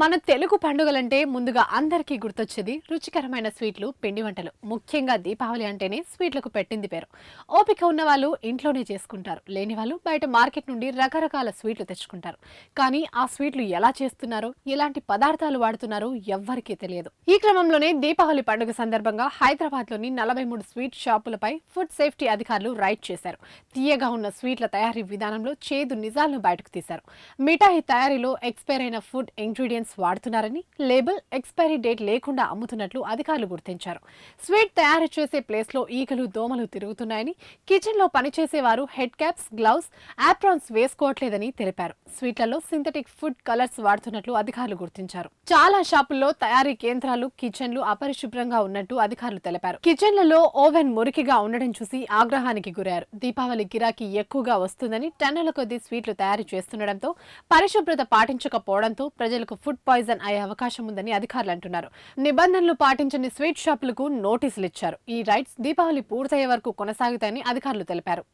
మన తెలుగు పండుగలంటే ముందుగా అందరికీ గుర్తొచ్చేది రుచికరమైన స్వీట్లు పిండి వంటలు. ముఖ్యంగా దీపావళి అంటేనే స్వీట్లకు పెట్టింది పేరు. ఓపిక ఉన్న వాళ్ళు ఇంట్లోనే చేసుకుంటారు. లేని వాళ్ళు బయట మార్కెట్ నుండి రకరకాల స్వీట్లు తెచ్చుకుంటారు. కానీ ఆ స్వీట్లు ఎలా చేస్తున్నారో ఎలాంటి పదార్థాలు వాడుతున్నారో ఎవ్వరికీ తెలియదు. ఈ క్రమంలోనే దీపావళి పండుగ సందర్భంగా హైదరాబాద్లోని నలభై మూడు స్వీట్ షాపులపై ఫుడ్ సేఫ్టీ అధికారులు రైడ్ చేశారు. తీయగా ఉన్న స్వీట్ల తయారీ విధానంలో చేదు నిజాలను బయటకు తీశారు. మిఠాయి తయారీలో ఎక్స్పైర్ అయిన ఫుడ్ ఇంగ్రీడియంట్స్ వాడుతున్నారని లేబుల్ ఎక్స్పైరీ డేట్ లేకుండా అమ్ముతున్నట్లు అధికారులు గుర్తించారు. స్వీట్ తయారు చేసే ప్లేస్లో ఈగలు దోమలు తిరుగుతున్నాయని కిచెన్లో పనిచేసేవారు హెడ్ క్యాప్స్ గ్లౌస్ ఆప్రాన్స్ వేసుకోవట్లేదని తెలిపారు. స్వీట్లలో సింథటిక్ ఫుడ్ కలర్స్ వాడుతున్నట్లు అధికారులు గుర్తించారు. చాలా షాపుల్లో తయారీ కేంద్రాలు కిచెన్లు అపరిశుభ్రంగా ఉన్నట్టు అధికారులు తెలిపారు. కిచెన్లలో ఓవెన్ మురికిగా ఉండడం చూసి ఆగ్రహానికి గురారు దీపావళి గిరాకీ ఎక్కువగా వస్తుందని టన్నుల కొద్దీ స్వీట్లు తయారు చేస్తుండటంతో పరిశుభ్రత పాటించకపోవడంతో ప్రజలకు ఫుడ్ పాయిజన్ అయ్యే అవకాశం ఉందని అధికారులు అంటున్నారు. నిబంధనలు పాటించని స్వీట్ షాపులకు నోటీసులు ఇచ్చారు. ఈ రైట్స్ దీపావళి పూర్తయ్యే వరకు కొనసాగుతాయని అధికారులు తెలిపారు.